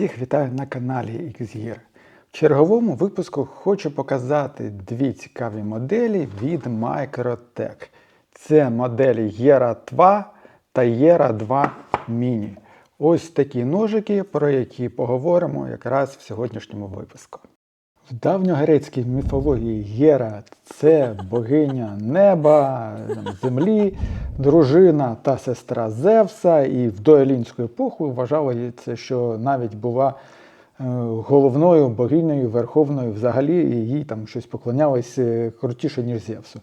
Всіх вітаю на каналі XGear. В черговому випуску хочу показати дві цікаві моделі від Microtech. Це моделі Era 2 та Era 2 Mini. Ось такі ножики, про які поговоримо якраз в сьогоднішньому випуску. Давньогрецькій міфології Гера це богиня неба, землі, дружина та сестра Зевса, і в доелінську епоху вважалося, що навіть була е, головною богинею верховною взагалі, і їй там щось поклонялось е, крутіше, ніж Зевсу.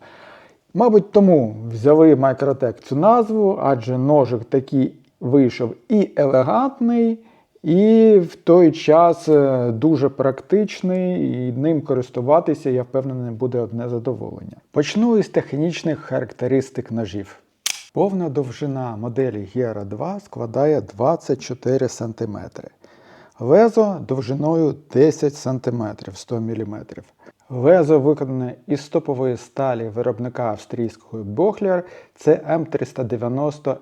Мабуть, тому взяли Microtech цю назву, адже ножик такий вийшов і елегантний, і в той час е, дуже практичний, і ним користуватися, я впевнений, буде одне задоволення. Почну із технічних характеристик ножів. Повна довжина моделі Gera 2 складає 24 см. Лезо довжиною 10 см 100 мм. Лезо виконане із топової сталі виробника австрійського Bochler, це М390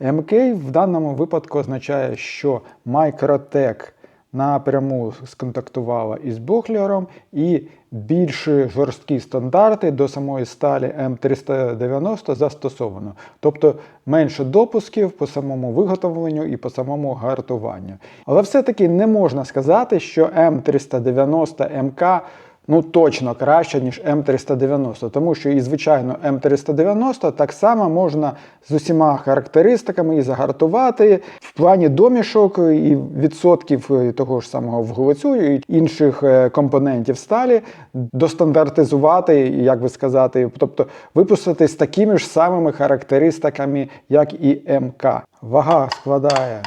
МК. В даному випадку означає, що Microtech напряму сконтактувала із Бохлером і більш жорсткі стандарти до самої сталі М390 застосовано. Тобто менше допусків по самому виготовленню і по самому гартуванню. Але все-таки не можна сказати, що М390 МК ну точно краще, ніж М390, тому що і, звичайно, М390 так само можна з усіма характеристиками і загартувати. В плані домішок і відсотків того ж самого вуглецю і інших е, компонентів сталі достандартизувати, як би сказати, тобто випустити з такими ж самими характеристиками, як і МК. Вага складає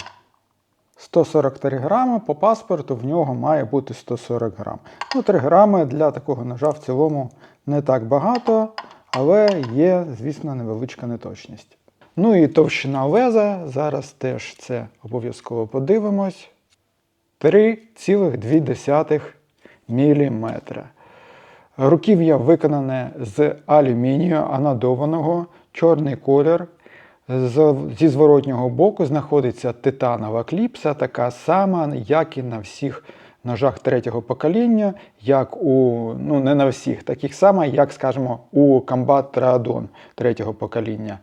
143 грами, по паспорту в нього має бути 140 грам. Ну, 3 грами для такого ножа в цілому не так багато, але є, звісно, невеличка неточність. Ну і товщина леза, зараз теж це обов'язково подивимось. 3,2 мм. Руків'я виконане з алюмінію анодованого, чорний колір. Зі зворотнього боку знаходиться титанова кліпса, така сама, як і на всіх ножах третього покоління, як у, ну не на всіх, таких само, як, скажімо, у Combat Tradon третього покоління.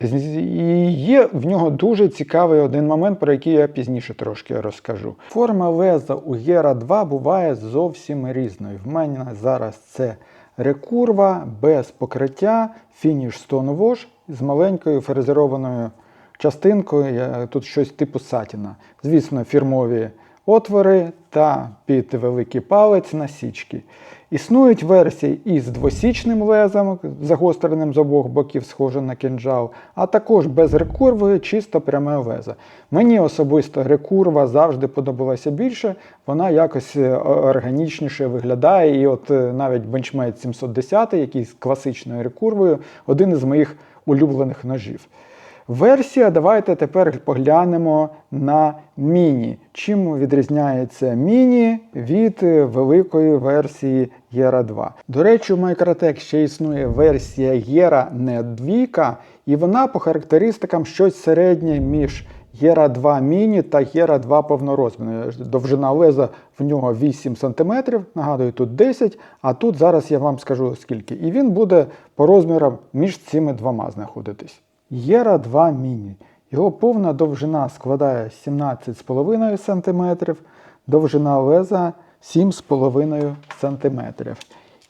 І є в нього дуже цікавий один момент, про який я пізніше трошки розкажу. Форма леза у Гера 2 буває зовсім різною. В мене зараз це рекурва без покриття, фініш Stone Wash з маленькою фрезерованою частинкою, тут щось типу сатіна. Звісно, фірмові отвори та під великий палець насічки. Існують версії із двосічним лезом, загостреним з обох боків, схоже на кінжал, а також без рекурви, чисто пряме лезо. Мені особисто рекурва завжди подобалася більше, вона якось е, органічніше виглядає. І от е, навіть бенчмейт 710, який з класичною рекурвою, один із моїх улюблених ножів. Версія, давайте тепер поглянемо на міні. Чим відрізняється міні від великої версії Єра 2. До речі, у Microtech ще існує версія Єра не 2, і вона по характеристикам щось середнє між Єра 2 міні та Єра 2 повнорозмірної. Довжина леза в нього 8 см, нагадую, тут 10, а тут зараз я вам скажу скільки. І він буде по розмірам між цими двома знаходитись. Єра 2 міні. Його повна довжина складає 17,5 см, довжина леза 7,5 см.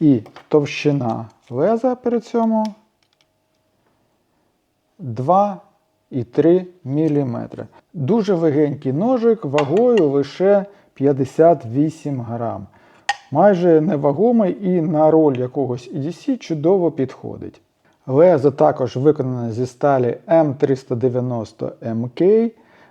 І товщина леза при цьому 2,3 мм. Дуже легенький ножик вагою лише 58 грам. Майже невагомий і на роль якогось EDC чудово підходить. Лезо також виконане зі сталі М390 MK,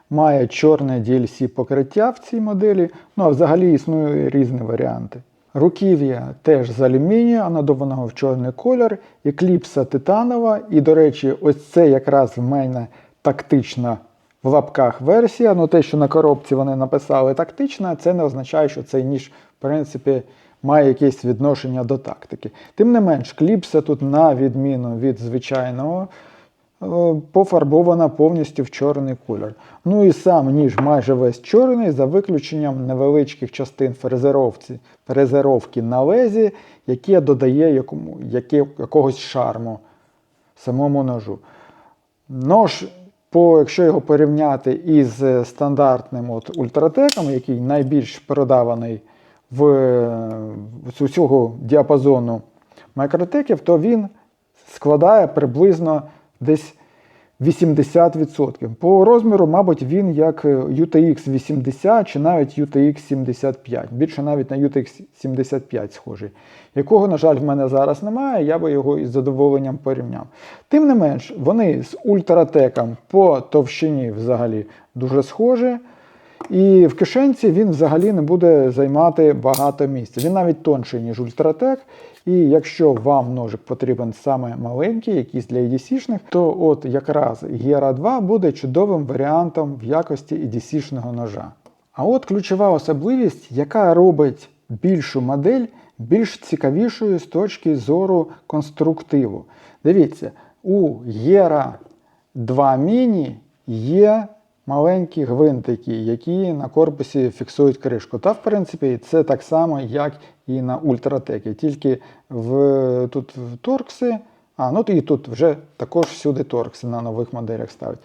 має чорне DLC покриття в цій моделі, ну а взагалі існують різні варіанти. Руків'я теж з алюмінію, анодованого в чорний колір, і кліпса титанова. І, до речі, ось це якраз в мене тактична в лапках версія. Ну те, що на коробці вони написали тактична, це не означає, що цей ніж, в принципі, має якесь відношення до тактики. Тим не менш, кліпса тут, на відміну від звичайного е, пофарбована повністю в чорний кольор. Ну і сам ніж майже весь чорний, за виключенням невеличких частин фрезеровки на лезі, яке додає якому, яке, якогось шарму самому ножу. Нож, по, якщо його порівняти із е, стандартним от ультратеком, який найбільш продаваний в, е, з усього діапазону мікротеків, то він складає приблизно десь 80%. По розміру, мабуть, він як е, UTX 80 чи навіть UTX 75. Більше навіть на UTX 75 схожий. Якого, на жаль, в мене зараз немає, я би його із задоволенням порівняв. Тим не менш, вони з ультратеком по товщині взагалі дуже схожі. І в кишенці він взагалі не буде займати багато місця. Він навіть тонший, ніж ультратек. І якщо вам ножик потрібен саме маленький, якийсь для EDC-шних, то от якраз Gera 2 буде чудовим варіантом в якості EDC-шного ножа. А от ключова особливість, яка робить більшу модель більш цікавішою з точки зору конструктиву. Дивіться, у Gera 2 Mini є маленькі гвинтики, які на корпусі фіксують кришку. Та, в принципі, це так само, як і на ультратекі. Тільки в, тут в торкси, а, ну і тут вже також всюди торкси на нових моделях ставлять.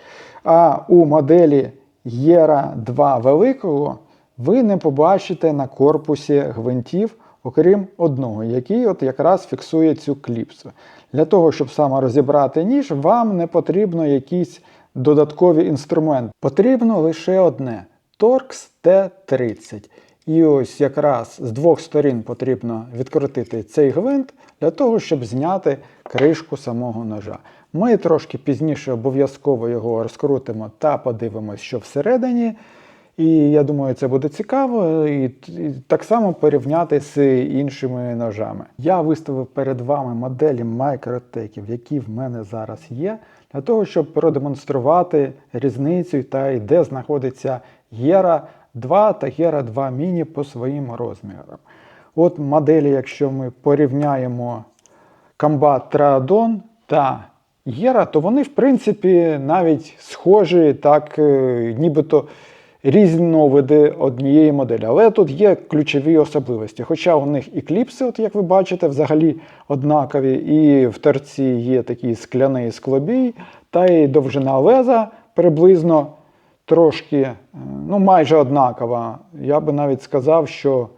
А у моделі Єра 2 великого ви не побачите на корпусі гвинтів, окрім одного, який от якраз фіксує цю кліпсу. Для того, щоб саме розібрати ніж, вам не потрібно якийсь додаткові інструменти. Потрібно лише одне Torx T30. І ось якраз з двох сторін потрібно відкрутити цей гвинт для того, щоб зняти кришку самого ножа. Ми трошки пізніше обов'язково його розкрутимо та подивимося, що всередині. І я думаю, це буде цікаво і, і так само порівняти з іншими ножами. Я виставив перед вами моделі майкротеків, які в мене зараз є, для того, щоб продемонструвати різницю та й де знаходиться Гера 2 та Гера 2 міні по своїм розмірам. От моделі, якщо ми порівняємо Combat Tradon та Гера, то вони, в принципі, навіть схожі, так, е, нібито різновиди однієї моделі. Але тут є ключові особливості. Хоча у них і кліпси, от як ви бачите, взагалі однакові, і в торці є такий скляний склобій, та й довжина леза приблизно трошки, е, ну майже однакова. Я би навіть сказав, що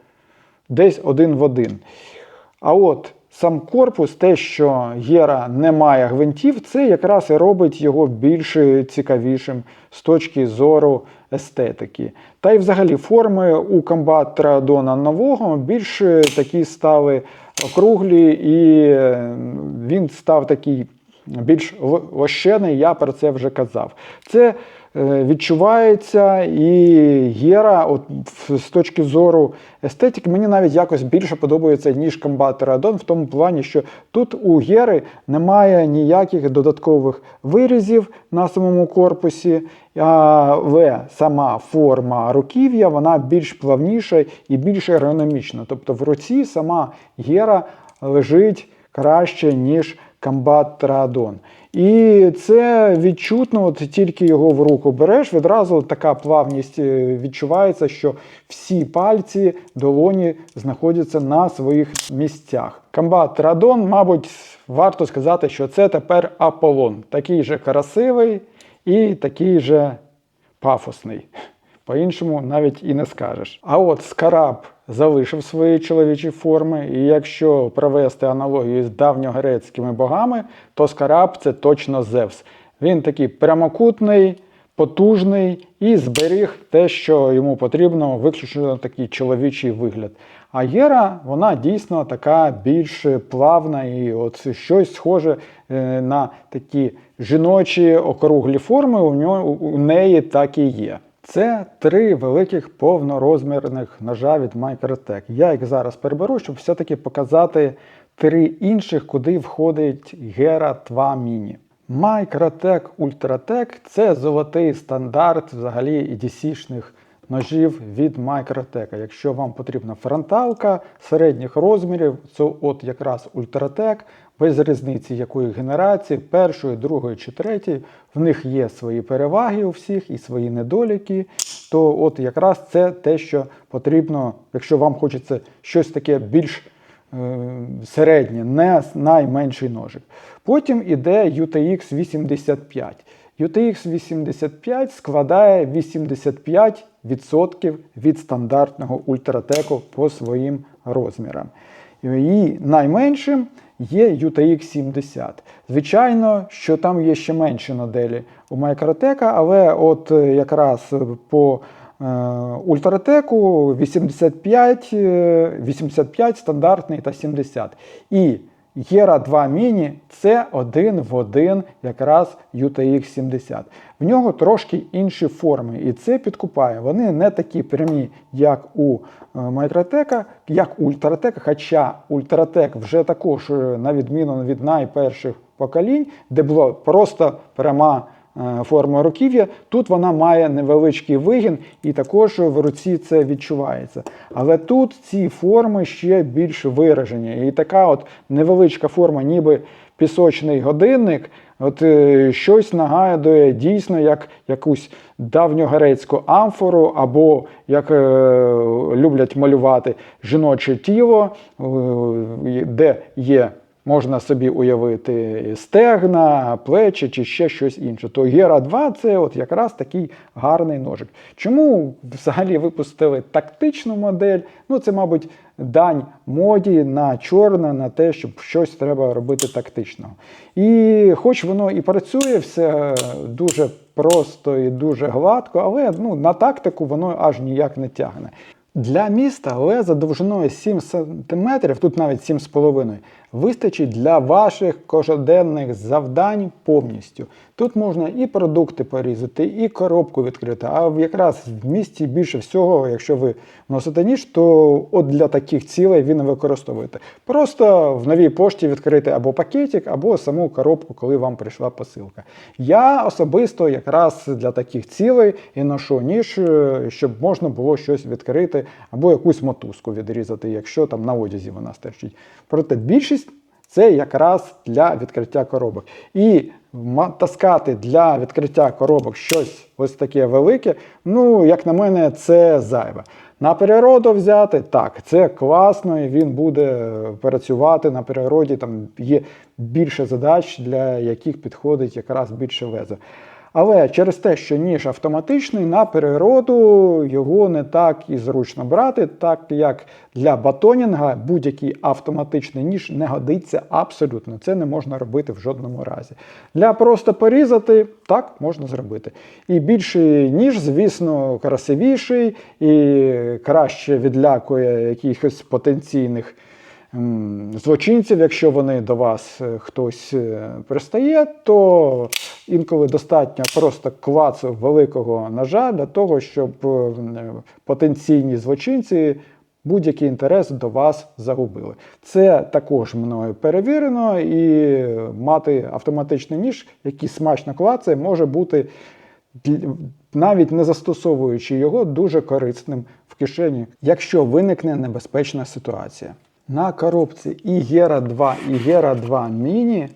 десь один в один. А от сам корпус, те, що Гера не має гвинтів, це якраз і робить його більш цікавішим з точки зору естетики. Та й взагалі форми у комбат Траадона нового більш такі стали округлі, і він став такий більш лощений, я про це вже казав. Це відчувається і Гера, от з точки зору естетики, мені навіть якось більше подобається, ніж комбат Радон, в тому плані, що тут у Гери немає ніяких додаткових вирізів на самому корпусі, але сама форма руків'я вона більш плавніша і більш ергономічна. Тобто в руці сама Гера лежить краще, ніж комбат Траадон. І це відчутно, от тільки його в руку береш, відразу така плавність е, відчувається, що всі пальці долоні знаходяться на своїх місцях. Комбат Траадон, мабуть, варто сказати, що це тепер Аполлон. Такий же красивий і такий же пафосний. По-іншому навіть і не скажеш. А от скараб залишив свої чоловічі форми, і якщо провести аналогію з давньогрецькими богами, то скараб це точно Зевс. Він такий прямокутний, потужний і зберіг те, що йому потрібно, виключно такий чоловічий вигляд. А Єра, вона дійсно така більш плавна і от щось схоже е, на такі жіночі округлі форми у, неї так і є. Це три великих повнорозмірних ножа від Microtech. Я їх зараз переберу, щоб все-таки показати три інших, куди входить Гера 2 Mini. Microtech Ultratech це золотий стандарт взагалі EDC-шних ножів від Microtech. Якщо вам потрібна фронталка середніх розмірів, це от якраз Ultratech, без різниці якої генерації, першої, другої чи третьої, в них є свої переваги у всіх і свої недоліки. То от якраз це те, що потрібно, якщо вам хочеться щось таке більш е, середнє, не найменший ножик. Потім іде UTX 85. UTX 85 складає 85% від стандартного ультратеку по своїм розмірам. І найменшим є UTX 70. Звичайно, що там є ще менші моделі у Microtech, але от е, якраз по е, ультратеку 85, е, 85 стандартний та 70. І Єра 2 Mini це один в один якраз UTX 70. В нього трошки інші форми, і це підкупає. Вони не такі прямі, як у Майтратека, як у Ультратека, хоча Ультратек вже також, е, на відміну від найперших поколінь, де була просто пряма е, форма руків'я, тут вона має невеличкий вигін, і також в руці це відчувається. Але тут ці форми ще більш виражені. І така от невеличка форма, ніби пісочний годинник, от е, щось нагадує дійсно як якусь давньогрецьку амфору, або як е, люблять малювати жіноче тіло, е, де є. Можна собі уявити стегна, плечі чи ще щось інше. То Гера 2 це от якраз такий гарний ножик. Чому взагалі випустили тактичну модель? Ну, це, мабуть, дань моді на чорне, на те, щоб щось треба робити тактичного. І хоч воно і працює, все дуже просто і дуже гладко, але ну, на тактику воно аж ніяк не тягне. Для міста леза довжиною 7 см, тут навіть 7,5 вистачить для ваших кожеденних завдань повністю. Тут можна і продукти порізати, і коробку відкрити. А якраз в місті більше всього, якщо ви носите ніж, то от для таких цілей він використовуєте. Просто в новій пошті відкрити або пакетик, або саму коробку, коли вам прийшла посилка. Я особисто якраз для таких цілей і ношу ніж, е, щоб можна було щось відкрити, або якусь мотузку відрізати, якщо там на одязі вона стирчить. Проте більшість це якраз для відкриття коробок. І таскати для відкриття коробок щось ось таке велике, ну, як на мене, це зайве. На природу взяти, так, це класно, і він буде працювати на природі. Там є більше задач, для яких підходить якраз більше лезо. Але через те, що ніж автоматичний, на природу його не так і зручно брати, так як для батонінга будь-який автоматичний ніж не годиться абсолютно. Це не можна робити в жодному разі. Для просто порізати так можна зробити. І більший ніж, звісно, красивіший і краще відлякує якихось потенційних злочинців, якщо вони до вас е, хтось е, пристає, то інколи достатньо просто клацу великого ножа для того, щоб е, потенційні злочинці. Будь-який інтерес до вас загубили. Це також мною перевірено, і мати автоматичний ніж, який смачно клацає, може бути, навіть не застосовуючи його, дуже корисним в кишені, якщо виникне небезпечна ситуація. На коробці і Гера 2, і Гера 2 Mini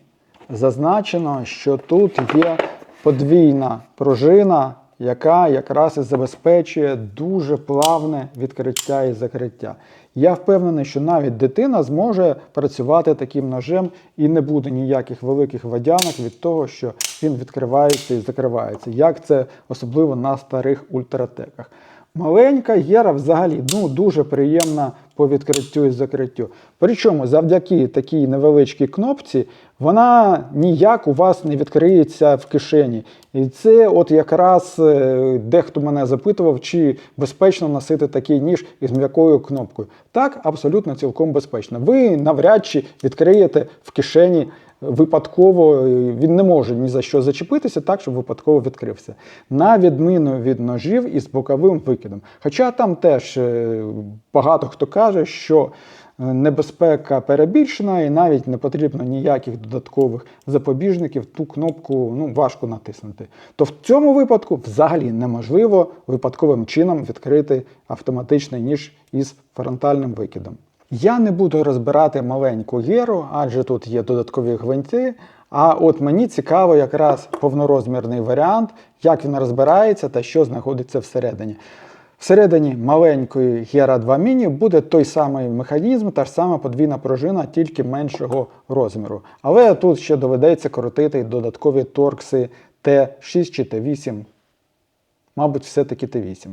зазначено, що тут є подвійна пружина, яка якраз і забезпечує дуже плавне відкриття і закриття. Я впевнений, що навіть дитина зможе працювати таким ножем і не буде ніяких великих водянок від того, що він відкривається і закривається. Як це особливо на старих ультратеках. Маленька гера взагалі ну, дуже приємна по відкриттю і закриттю. Причому завдяки такій невеличкій кнопці вона ніяк у вас не відкриється в кишені. І це от якраз е, дехто мене запитував, чи безпечно носити такий ніж із м'якою кнопкою. Так, абсолютно цілком безпечно. Ви навряд чи відкриєте в кишені випадково він не може ні за що зачепитися, так, щоб випадково відкрився. На відміну від ножів із боковим викидом. Хоча там теж е, багато хто каже, що небезпека перебільшена і навіть не потрібно ніяких додаткових запобіжників, ту кнопку ну, важко натиснути. То в цьому випадку взагалі неможливо випадковим чином відкрити автоматичний ніж із фронтальним викидом. Я не буду розбирати маленьку геру, адже тут є додаткові гвинти. А от мені цікаво якраз повнорозмірний варіант, як він розбирається та що знаходиться всередині. Всередині маленької Gera 2 Mini буде той самий механізм, та ж сама подвійна пружина, тільки меншого розміру. Але тут ще доведеться крутити додаткові торкси Т6 чи Т8. Мабуть, все-таки Т8.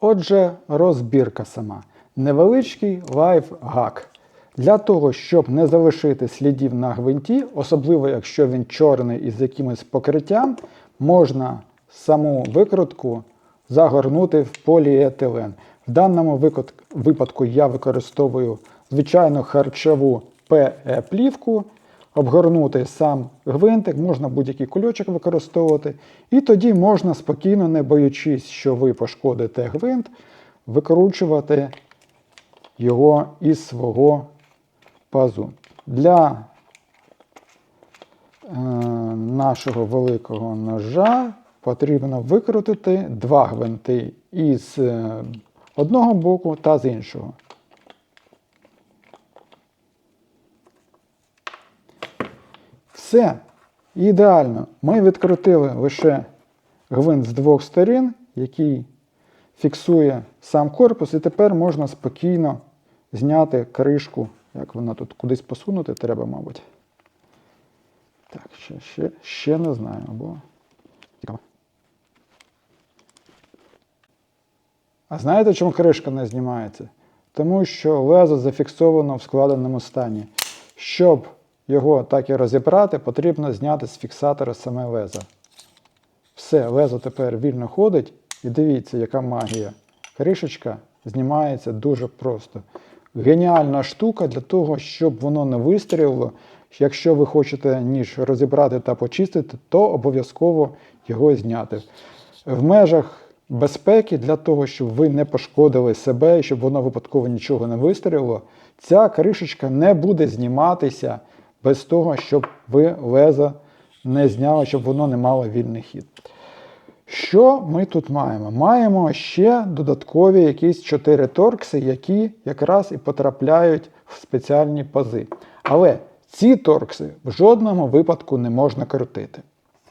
Отже, розбірка сама. Невеличкий лайфхак. Для того, щоб не залишити слідів на гвинті, особливо якщо він чорний із якимось покриттям, можна саму викрутку загорнути в поліетилен. В даному випадку я використовую звичайну харчову ПЕ-плівку, обгорнути сам гвинтик, можна будь-який кульочок використовувати. І тоді можна спокійно, не боючись, що ви пошкодите гвинт, викручувати його із свого пазу. Для е, нашого великого ножа потрібно викрутити два гвинти із е, одного боку та з іншого. Все ідеально. Ми відкрутили лише гвинт з двох сторін, який фіксує сам корпус, і тепер можна спокійно зняти кришку. Як вона тут кудись посунути треба, мабуть. Так, ще, ще, ще не знаю, або. А знаєте, чому кришка не знімається? Тому що лезо зафіксовано в складеному стані. Щоб його так і розібрати, потрібно зняти з фіксатора саме лезо. Все, лезо тепер вільно ходить, і дивіться, яка магія. Кришечка знімається дуже просто. Геніальна штука для того, щоб воно не вистрілило. Якщо ви хочете ніж розібрати та почистити, то обов'язково його зняти. В межах безпеки, для того, щоб ви не пошкодили себе і щоб воно випадково нічого не вистрілило, ця кришечка не буде зніматися без того, щоб ви лезо не зняли, щоб воно не мало вільний хід. Що ми тут маємо? Маємо ще додаткові якісь 4 торкси, які якраз і потрапляють в спеціальні пази. Але ці торкси в жодному випадку не можна крутити.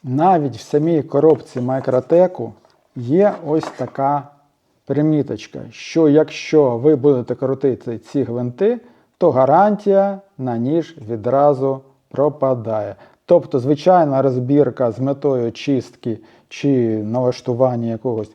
Навіть в самій коробці Майкротеку є ось така приміточка, що якщо ви будете крутити ці гвинти, то гарантія на ніж відразу пропадає. Тобто, звичайна розбірка з метою чистки чи налаштування якогось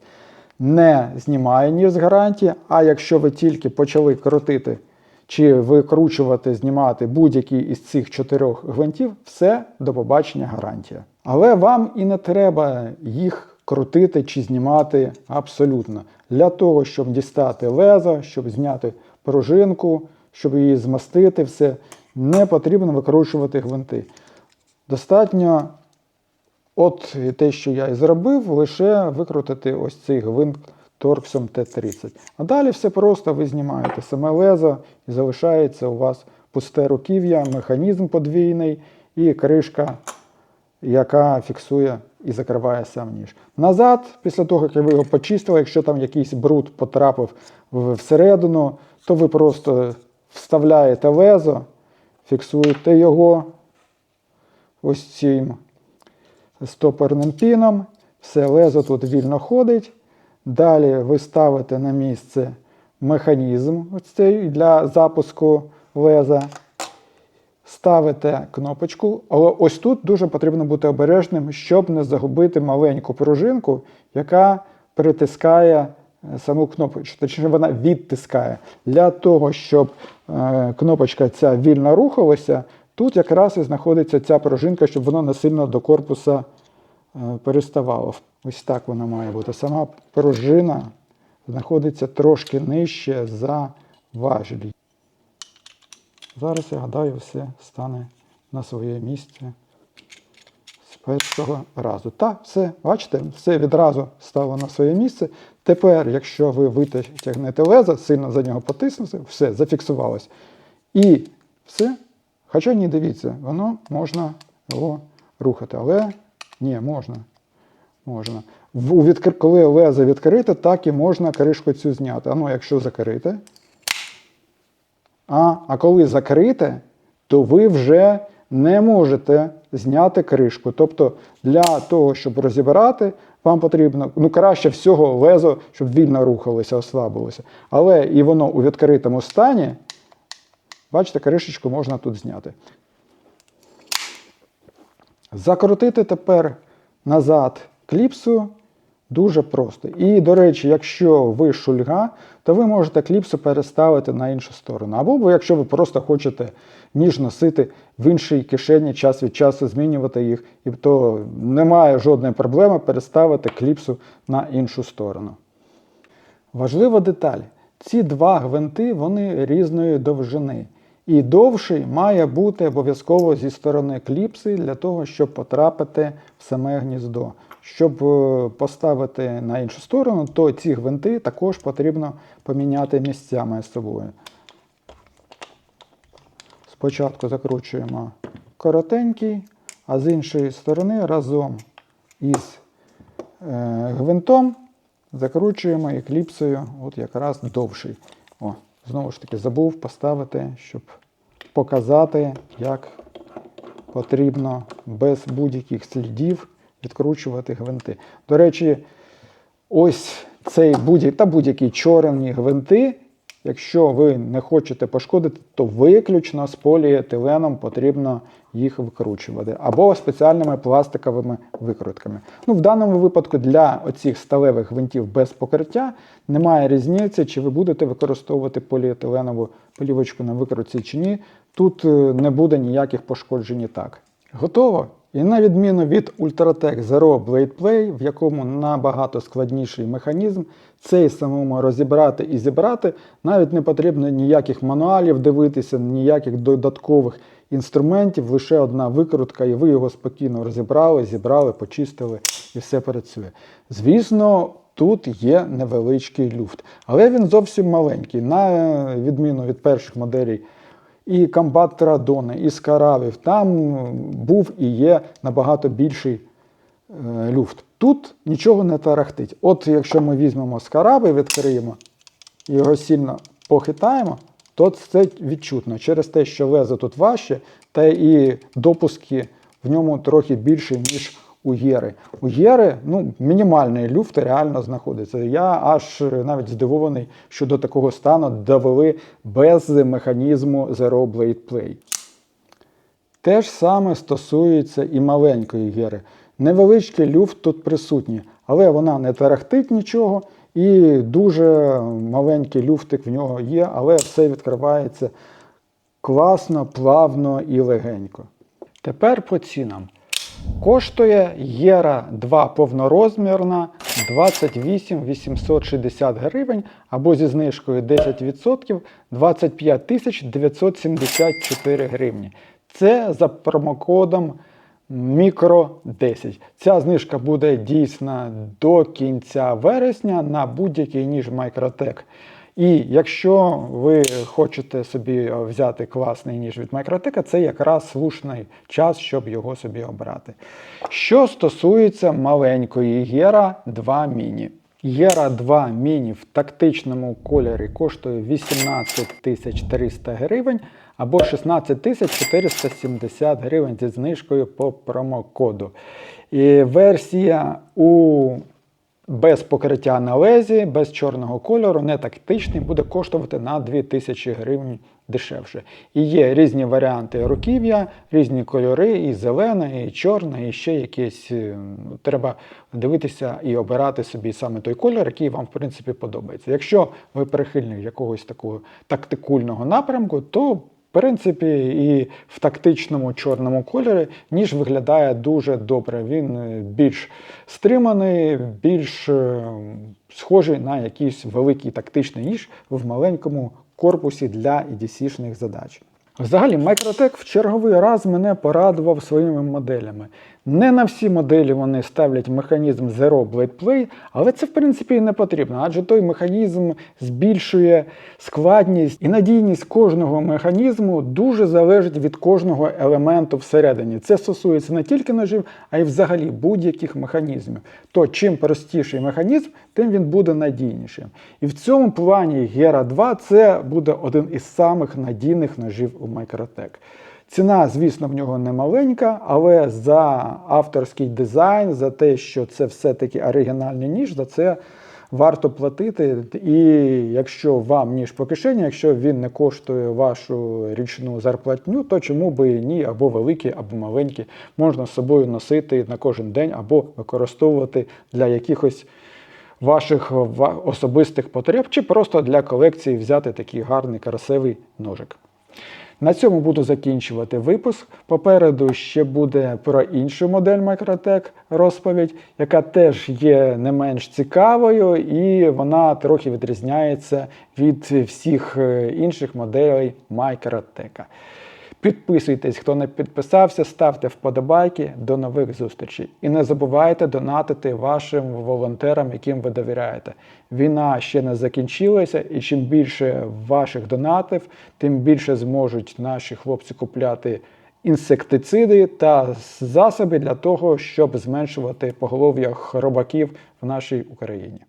не знімає ніж з гарантії, а якщо ви тільки почали крутити чи викручувати, знімати будь-який із цих чотирьох гвинтів, все до побачення гарантія. Але вам і не треба їх крутити чи знімати абсолютно. Для того, щоб дістати лезо, щоб зняти пружинку, щоб її змастити, все, не потрібно викручувати гвинти. Достатньо, от те, що я і зробив, лише викрутити ось цей гвинт торксом Т-30. А далі все просто ви знімаєте саме лезо і залишається у вас пусте руків'я, механізм подвійний і кришка, яка фіксує і закриває сам ніж. Назад, після того, як ви його почистили, якщо там якийсь бруд потрапив всередину, то ви просто вставляєте лезо, фіксуєте його ось цим стопорним піном. Все, лезо тут вільно ходить. Далі ви ставите на місце механізм ось цей для запуску леза. Ставите кнопочку, але ось тут дуже потрібно бути обережним, щоб не загубити маленьку пружинку, яка притискає е, саму кнопочку, точніше вона відтискає. Для того, щоб е, кнопочка ця вільно рухалася, тут якраз і знаходиться ця пружинка, щоб вона не сильно до корпуса е, переставало. Ось так вона має бути. Сама пружина знаходиться трошки нижче за важіль. Зараз, я гадаю, все стане на своє місце з першого разу. Так, все, бачите, все відразу стало на своє місце. Тепер, якщо ви витягнете лезо, сильно за нього потиснете, все, зафіксувалось. І все. Хоча ні, дивіться, воно можна його рухати. Але ні, можна. Можна. В- відкр... Коли лезо відкрите, так і можна кришку цю зняти. А ну, якщо закрите. А, а коли закрите, то ви вже не можете зняти кришку. Тобто для того, щоб розібрати, вам потрібно ну, краще всього лезо, щоб вільно рухалося, ослабилося. Але і воно у відкритому стані, бачите, кришечку можна тут зняти. Закрутити тепер назад кліпсу дуже просто. І, до речі, якщо ви шульга, то ви можете кліпсу переставити на іншу сторону. Або якщо ви просто хочете ніж носити в іншій кишені, час від часу змінювати їх, і то немає жодної проблеми переставити кліпсу на іншу сторону. Важлива деталь. Ці два гвинти вони різної довжини. І довший має бути обов'язково зі сторони кліпси для того, щоб потрапити в саме гніздо. Щоб е, поставити на іншу сторону, то ці гвинти також потрібно поміняти місцями з собою. Спочатку закручуємо коротенький, а з іншої сторони разом із е, гвинтом закручуємо і кліпсою от якраз довший. О, знову ж таки, забув поставити, щоб показати, як потрібно без будь-яких слідів відкручувати гвинти. До речі, ось цей будь та будь-які чорні гвинти, якщо ви не хочете пошкодити, то виключно з поліетиленом потрібно їх викручувати або спеціальними пластиковими викрутками. Ну, в даному випадку для оцих сталевих гвинтів без покриття немає різниці, чи ви будете використовувати поліетиленову плівочку на викрутці чи ні. Тут е, не буде ніяких пошкоджень і так. Готово? І на відміну від Ultratech Zero Blade Play, в якому набагато складніший механізм, цей самому розібрати і зібрати навіть не потрібно ніяких мануалів дивитися, ніяких додаткових інструментів, лише одна викрутка, і ви його спокійно розібрали, зібрали, почистили і все працює. Звісно, тут є невеличкий люфт, але він зовсім маленький, на відміну від перших моделей і комбат Традони, і Скаравів. Там був і є набагато більший е, люфт. Тут нічого не тарахтить. От якщо ми візьмемо Скараби, відкриємо його сильно похитаємо, то це відчутно через те, що лезо тут важче, та і допуски в ньому трохи більше, ніж у Єри. Ну, мінімальний люфт реально знаходиться. Я аж навіть здивований, що до такого стану довели без механізму Zero Blade Play. Те ж саме стосується і маленької гери. Невеличкий люфт тут присутній, але вона не тарахтить нічого, і дуже маленький люфтик в нього є, але все відкривається класно, плавно і легенько. Тепер по цінам. Коштує Єра 2 повнорозмірна 28 860 гривень або зі знижкою 10% 25 974 гривні. Це за промокодом мікро 10. Ця знижка буде дійсна до кінця вересня на будь-який ніж Microtech. І якщо ви хочете собі взяти класний ніж від Microtech, це якраз слушний час, щоб його собі обрати. Що стосується маленької Гера 2 Mini. Гера 2 Mini в тактичному кольорі коштує 18 300 гривень або 16 470 гривень зі знижкою по промокоду. І версія у без покриття на лезі, без чорного кольору, не тактичний, буде коштувати на 2000 гривень дешевше. І є різні варіанти руків'я, різні кольори, і зелена, і чорна, і ще якісь. е, Треба дивитися і обирати собі саме той кольор, який вам, в принципі, подобається. Якщо ви прихильник якогось такого тактикульного напрямку, то принципі, і в тактичному чорному кольорі ніж виглядає дуже добре. Він е, більш стриманий, більш е, схожий на якийсь великий тактичний ніж в маленькому корпусі для EDC-шних задач. Взагалі, Microtech в черговий раз мене порадував своїми моделями. Не на всі моделі вони ставлять механізм Zero Blade Play, але це в принципі і не потрібно, адже той механізм збільшує складність і надійність кожного механізму дуже залежить від кожного елементу всередині. Це стосується не тільки ножів, а й взагалі будь-яких механізмів. То чим простіший механізм, тим він буде надійнішим. І в цьому плані Gera 2 це буде один із самих надійних ножів у Microtech. Ціна, звісно, в нього не маленька, але за авторський дизайн, за те, що це все-таки оригінальний ніж, за це варто платити. І якщо вам ніж по кишені, якщо він не коштує вашу річну зарплатню, то чому би ні, або великий, або маленький, можна з собою носити на кожен день, або використовувати для якихось ваших особистих потреб, чи просто для колекції взяти такий гарний красивий ножик. На цьому буду закінчувати випуск. Попереду ще буде про іншу модель Microtech розповідь, яка теж є не менш цікавою, і вона трохи відрізняється від всіх е, інших моделей Microtech. Підписуйтесь, хто не підписався, ставте вподобайки. До нових зустрічей. І не забувайте донатити вашим волонтерам, яким ви довіряєте. Війна ще не закінчилася, і чим більше ваших донатів, тим більше зможуть наші хлопці купляти інсектициди та засоби для того, щоб зменшувати поголов'я хробаків в нашій Україні.